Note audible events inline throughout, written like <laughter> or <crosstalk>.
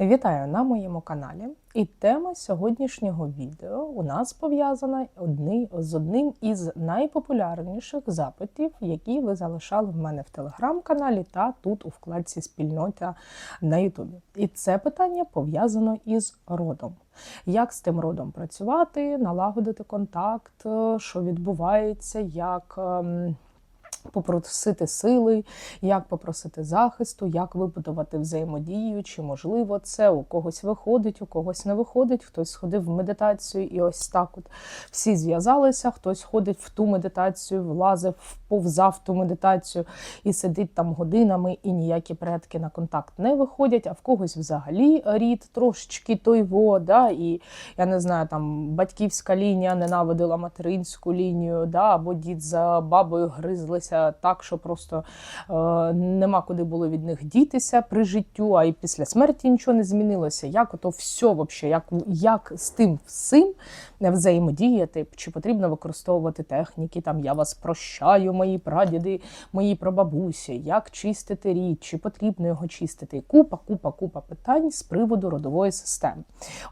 Вітаю на моєму каналі. І тема сьогоднішнього відео у нас пов'язана з одним із найпопулярніших запитів, які ви залишали в мене в телеграм-каналі та тут у вкладці Спільнота на Ютубі. І це питання пов'язано із родом. Як з тим родом працювати, налагодити контакт, е, що відбувається, як. Попросити сили, як попросити захисту, як вибудувати взаємодію, чи можливо це у когось виходить, у когось не виходить. Хтось сходив в медитацію, і ось так от всі зв'язалися. Хтось ходить в ту медитацію, влазив, вповзав ту медитацію і сидить там годинами, і ніякі предки на контакт не виходять. А в когось взагалі рід трошечки той во, да, і я не знаю, там батьківська лінія ненавидила материнську лінію, да, або дід за бабою гризлися так, що просто е, нема куди було від них дітися при життю, а і після смерті нічого не змінилося. Як ото все вообще, як, як з тим всім взаємодіяти, чи потрібно використовувати техніки, там я вас прощаю, мої прадіди, мої прабабусі, як чистити рід, чи потрібно його чистити? Купа, купа, купа питань з приводу родової системи.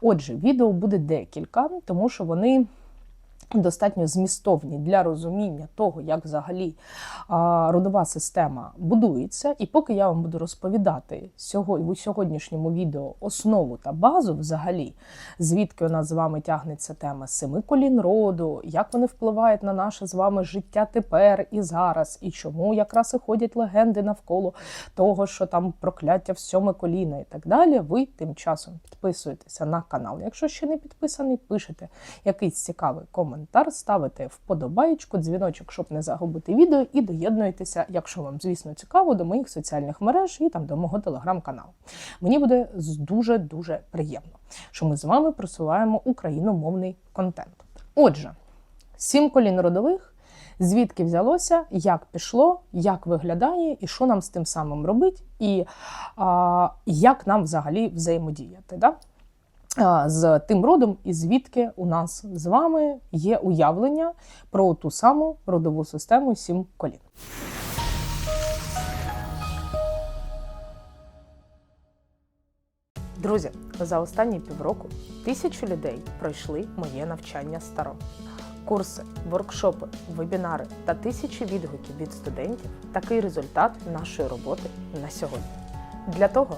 Отже, відео буде декілька, тому що вони достатньо змістовні для розуміння того, як взагалі родова система будується. І поки я вам буду розповідати у сьогоднішньому відео основу та базу, взагалі, звідки у нас з вами тягнеться тема семи колін роду, як вони впливають на наше з вами життя тепер і зараз, і чому якраз і ходять легенди навколо того, що там прокляття в сьоме коліна і так далі. Ви тим часом підписуєтеся на канал. Якщо ще не підписаний, пишете якийсь цікавий коментар коментар, ставите вподобаєчку, дзвіночок, щоб не загубити відео, і доєднуєтеся, якщо вам, звісно, цікаво, до моїх соціальних мереж і там до мого телеграм-каналу. Мені буде дуже-дуже приємно, що ми з вами просуваємо україномовний контент. Отже, сім колін родових. Звідки взялося, як пішло, як виглядає, і що нам з тим самим робить, і а, як нам взагалі взаємодіяти. Да? З тим родом, і звідки у нас з вами є уявлення про ту саму родову систему сім колін. Друзі, за останні півроку тисячі людей пройшли моє навчання старо. Курси, воркшопи, вебінари та тисячі відгуків від студентів такий результат нашої роботи на сьогодні. Для того,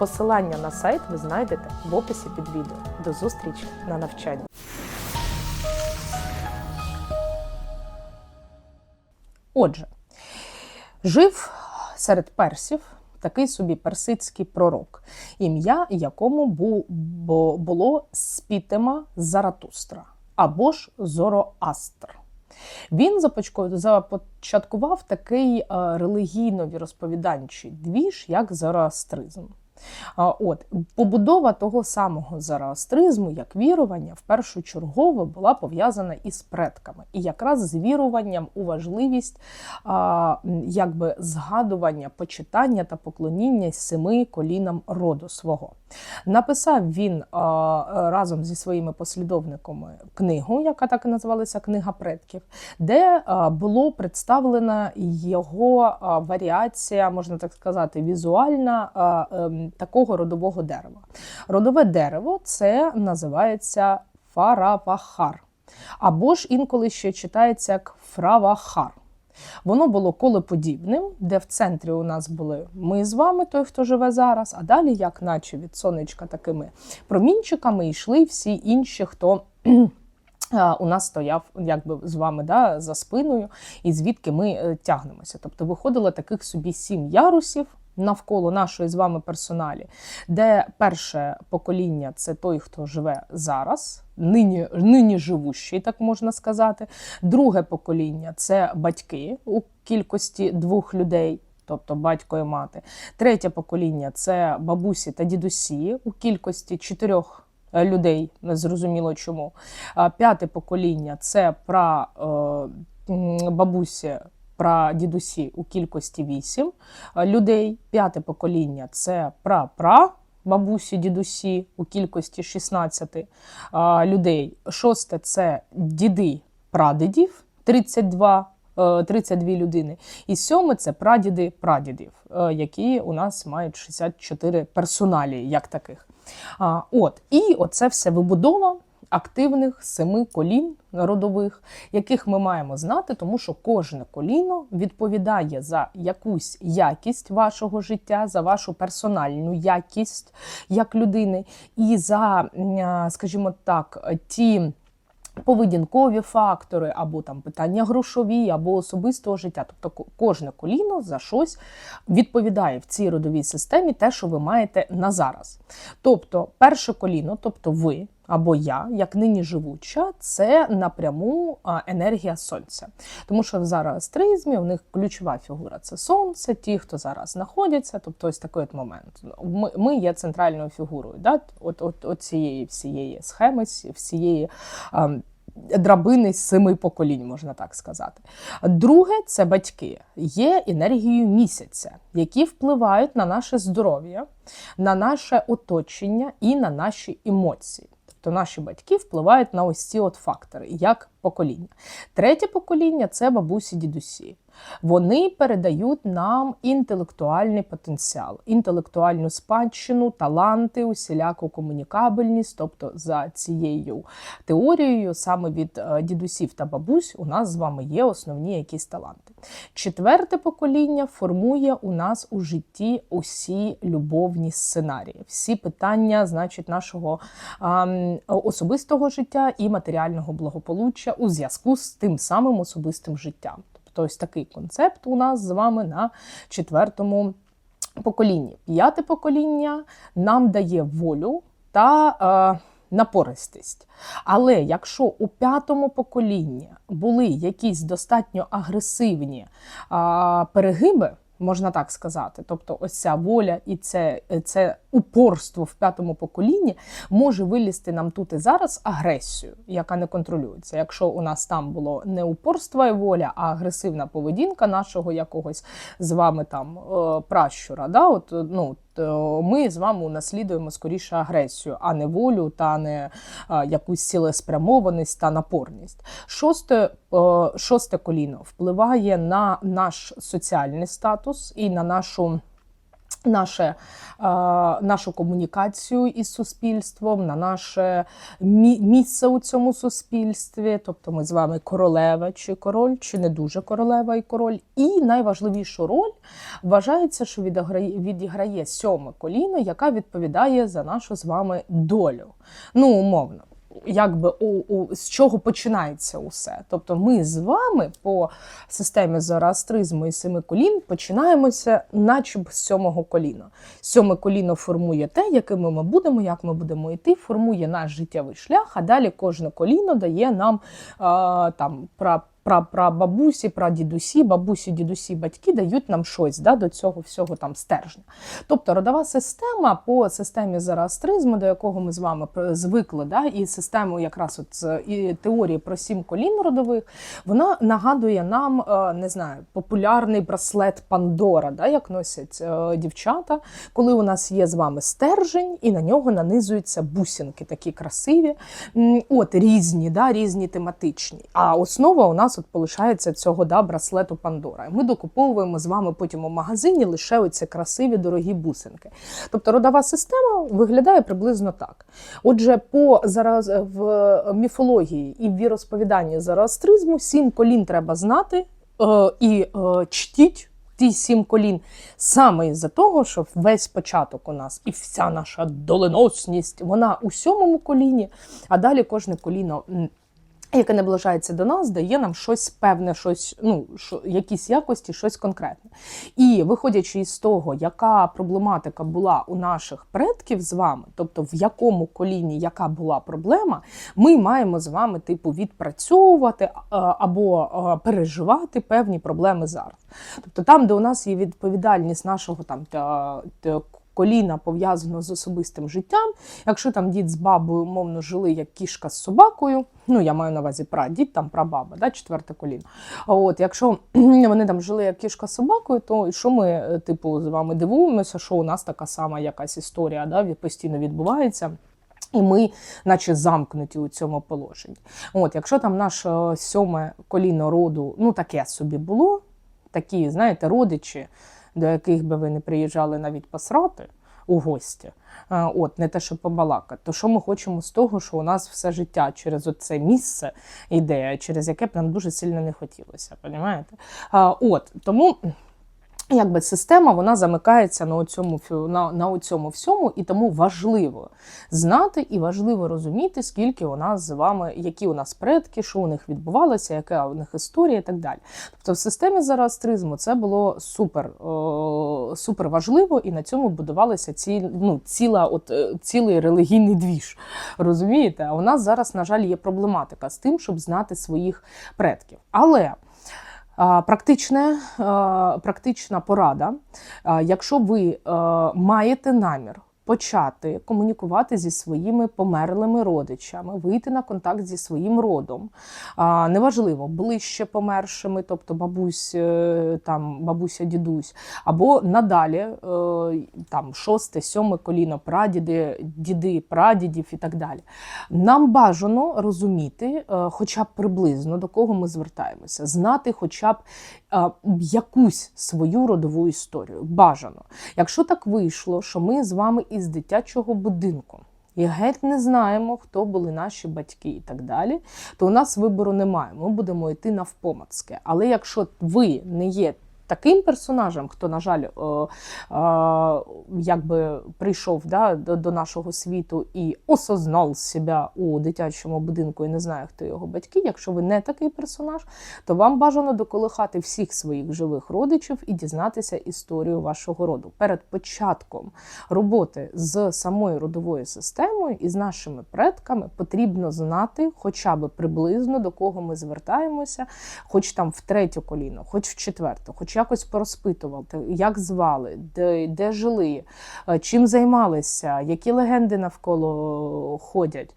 Посилання на сайт ви знайдете в описі під відео. До зустрічі на навчанні. Отже, жив серед персів такий собі персидський пророк, ім'я якому було Спітема Заратустра або ж Зороастр. Він започаткував такий релігійно-віросповіданчий двіж, як зороастризм. От побудова того самого зороастризму, як вірування, в першочергово була пов'язана із предками, і якраз з віруванням у важливість якби згадування, почитання та поклоніння семи колінам роду свого. Написав він разом зі своїми послідовниками книгу, яка так і називалася Книга предків, де було представлена його варіація, можна так сказати, візуальна ем, такого родового дерева. Родове дерево це називається фаравахар. Або ж інколи ще читається як фравахар. Воно було колеподібним, де в центрі у нас були ми з вами, той, хто живе зараз, а далі, як наче від сонечка такими промінчиками, йшли всі інші, хто. <clears throat> У нас стояв якби з вами да, за спиною, і звідки ми е, тягнемося. Тобто виходило таких собі сім ярусів, навколо нашої з вами персоналі, де перше покоління це той, хто живе зараз, нині нині живущий, так можна сказати. Друге покоління це батьки у кількості двох людей. Тобто батько і мати. Третє покоління це бабусі та дідусі у кількості чотирьох е, людей, незрозуміло чому. П'яте покоління це про е, бабусі, про дідусі у кількості 8 людей. П'яте покоління це пра-пра. Бабусі, дідусі у кількості 16 а, людей. Шосте це діди прадідів 32, е, 32 людини. І сьоме це прадіди прадідів, е, які у нас мають 64 персоналі, як таких. А, от, і оце все вибудова активних семи колін родових, яких ми маємо знати, тому що кожне коліно відповідає за якусь якість вашого життя, за вашу персональну якість як людини, і за, скажімо так, ті. Поведінкові фактори, або там питання грошові, або особистого життя. Тобто кожне коліно за щось відповідає в цій родовій системі те, що ви маєте на зараз. Тобто, перше коліно, тобто ви або я, як нині живуча, це напряму енергія сонця. Тому що в зороастризмі у них ключова фігура це сонце, ті, хто зараз знаходяться, тобто ось такий от момент. Ми, ми є центральною фігурою, да? от, от, от цієї всієї схеми, всієї. А, Драбини семи поколінь, можна так сказати. Друге це батьки, є енергією місяця, які впливають на наше здоров'я, на наше оточення і на наші емоції. Тобто наші батьки впливають на ось ці от фактори, як покоління. Третє покоління це бабусі дідусі. Вони передають нам інтелектуальний потенціал, інтелектуальну спадщину, таланти, усіляку комунікабельність. Тобто, за цією теорією, саме від е, дідусів та бабусь, у нас з вами є основні якісь таланти. Четверте покоління формує у нас у житті усі любовні сценарії, всі питання, значить, нашого а, м, особистого життя і матеріального благополуччя у зв'язку з тим самим особистим життям. Тобто, ось такий концепт у нас з вами на четвертому поколінні. П'яте покоління нам дає волю та. Е, Напористість. Але якщо у п'ятому поколінні були якісь достатньо агресивні е, перегиби, можна так сказати, тобто ось ця воля і це, це упорство в п'ятому поколінні може вилізти нам тут і зараз агресію, яка не контролюється. Якщо у нас там було не упорство і воля, а агресивна поведінка нашого якогось з вами там е, пращура, да, от, ну, то ми з вами унаслідуємо скоріше агресію, а не волю та не а, якусь цілеспрямованість та напорність. Шосте, е, шосте коліно впливає на наш соціальний статус і на нашу. Наше, е, нашу комунікацію із суспільством, на наше мі- місце у цьому суспільстві, тобто ми з вами королева чи король, чи не дуже королева і король. І найважливішу роль вважається, що відіграє, відіграє сьоме коліно, яка відповідає за нашу з вами долю. Ну, умовно. Якби у, у з чого починається усе? Тобто, ми з вами по системі зороастризму і семи колін починаємося, наче з сьомого коліна. Сьоме коліно формує те, якими ми будемо, як ми будемо йти, формує наш життєвий шлях, а далі кожне коліно дає нам а, там про пра, бабусі, пра дідусі, бабусі, дідусі, батьки дають нам щось да, до цього всього там стержня. Тобто родова система по системі зороастризму, до якого ми з вами звикли, да, і систему якраз от і теорії про сім колін родових, вона нагадує нам, е, не знаю, популярний браслет Пандора, да, як носять е, дівчата, коли у нас є з вами стержень, і на нього нанизуються бусинки, такі красиві, от різні, да, різні тематичні. А основа у нас от полишається цього да, браслету Пандора. Ми докуповуємо з вами потім у магазині лише оці красиві дорогі бусинки. Тобто родова система виглядає приблизно так. Отже, по зараз в міфології і в віросповіданні зороастризму сім колін треба знати е, і е, чтіть. Ті сім колін саме із-за того, що весь початок у нас і вся наша доленосність, вона у сьомому коліні, а далі кожне коліно яке наближається до нас, дає нам щось певне, щось, ну, що, якісь якості, щось конкретне. І виходячи із того, яка проблематика була у наших предків з вами, тобто в якому коліні яка була проблема, ми маємо з вами типу відпрацьовувати або переживати певні проблеми зараз. Тобто там, де у нас є відповідальність нашого там та, та, коліна пов'язано з особистим життям. Якщо там дід з бабою, умовно, жили як кішка з собакою, ну я маю на увазі прадід, там прабаба, да, четверте коліно. От, якщо <clears throat> вони там жили як кішка з собакою, то що ми, е, типу, з вами дивуємося, що у нас така сама якась історія да, постійно відбувається. І ми, наче замкнуті у цьому положенні. От, якщо там наше сьоме коліно роду, ну таке собі було, такі, знаєте, родичі, до яких би ви не приїжджали навіть посрати у гості, е, от, не те, що побалакати, то що ми хочемо з того, що у нас все життя через це місце ідея, через яке б нам дуже сильно не хотілося, розумієте? От, тому якби система вона замикається на цьому на, на цьому всьому, і тому важливо знати і важливо розуміти, скільки у нас з вами, які у нас предки, що у них відбувалося, яка у них історія і так далі. Тобто в системі зороастризму це було супер, о, супер важливо, і на цьому будувалися ці, ну, ціла, от, е, цілий релігійний двіж. Розумієте? А у нас зараз, на жаль, є проблематика з тим, щоб знати своїх предків. Але Практичне, практична порада. Якщо ви е, маєте намір почати комунікувати зі своїми померлими родичами, вийти на контакт зі своїм родом, а, неважливо, ближче помершими, тобто бабусь, е, там, бабуся, дідусь, або надалі е, там шосте, сьоме коліно, прадіди, діди, прадідів і так далі. Нам бажано розуміти, е, хоча б приблизно до кого ми звертаємося, знати хоча б якусь свою родову історію. Бажано. Якщо так вийшло, що ми з вами із дитячого будинку. І геть не знаємо, хто були наші батьки і так далі, то у нас вибору немає. Ми будемо йти навпомацьки. Але якщо ви не є таким персонажем, хто, на жаль, е, е, якби прийшов да, до, нашого світу і осознав себе у дитячому будинку і не знає, хто його батьки. Якщо ви не такий персонаж, то вам бажано доколихати всіх своїх живих родичів і дізнатися історію вашого роду. Перед початком роботи з самою родовою системою і з нашими предками потрібно знати хоча б приблизно до кого ми звертаємося, хоч там в третє коліно, хоч в четверте, хоч якось порозпитувати, як звали, де, де жили, е, чим займалися, які легенди навколо ходять,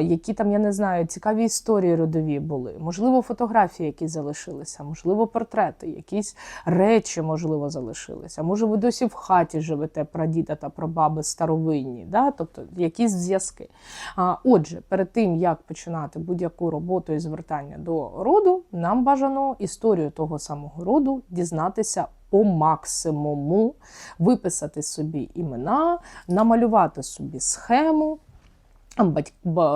які там, я не знаю, цікаві історії родові були, можливо, фотографії, які залишилися, можливо, портрети, якісь речі, можливо, залишилися. Може, ви досі в хаті живете прадіда та прабаби старовинні, да? тобто якісь зв'язки. Отже, перед тим як починати будь-яку роботу і звертання до роду, нам бажано історію того самого роду дізнатися по максимуму, виписати собі імена, намалювати собі схему.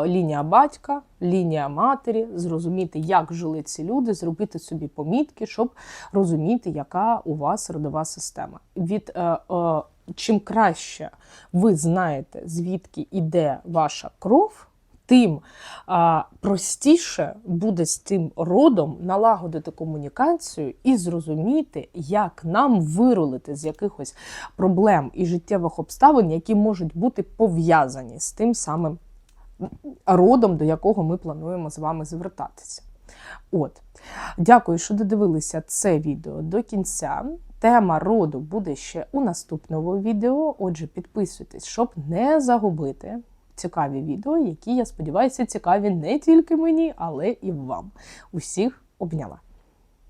Лінія батька, лінія матері, зрозуміти, як жили ці люди, зробити собі помітки, щоб розуміти, яка у вас родова система. Від е, е, чим краще ви знаєте, звідки іде ваша кров, тим а, простіше буде з тим родом налагодити комунікацію і зрозуміти, як нам вирулити з якихось проблем і життєвих обставин, які можуть бути пов'язані з тим самим родом, до якого ми плануємо з вами звертатися. От, дякую, що додивилися це відео до кінця. Тема роду буде ще у наступному відео. Отже, підписуйтесь, щоб не загубити цікаві відео, які, я сподіваюся, цікаві не тільки мені, але і вам. Усіх обняла.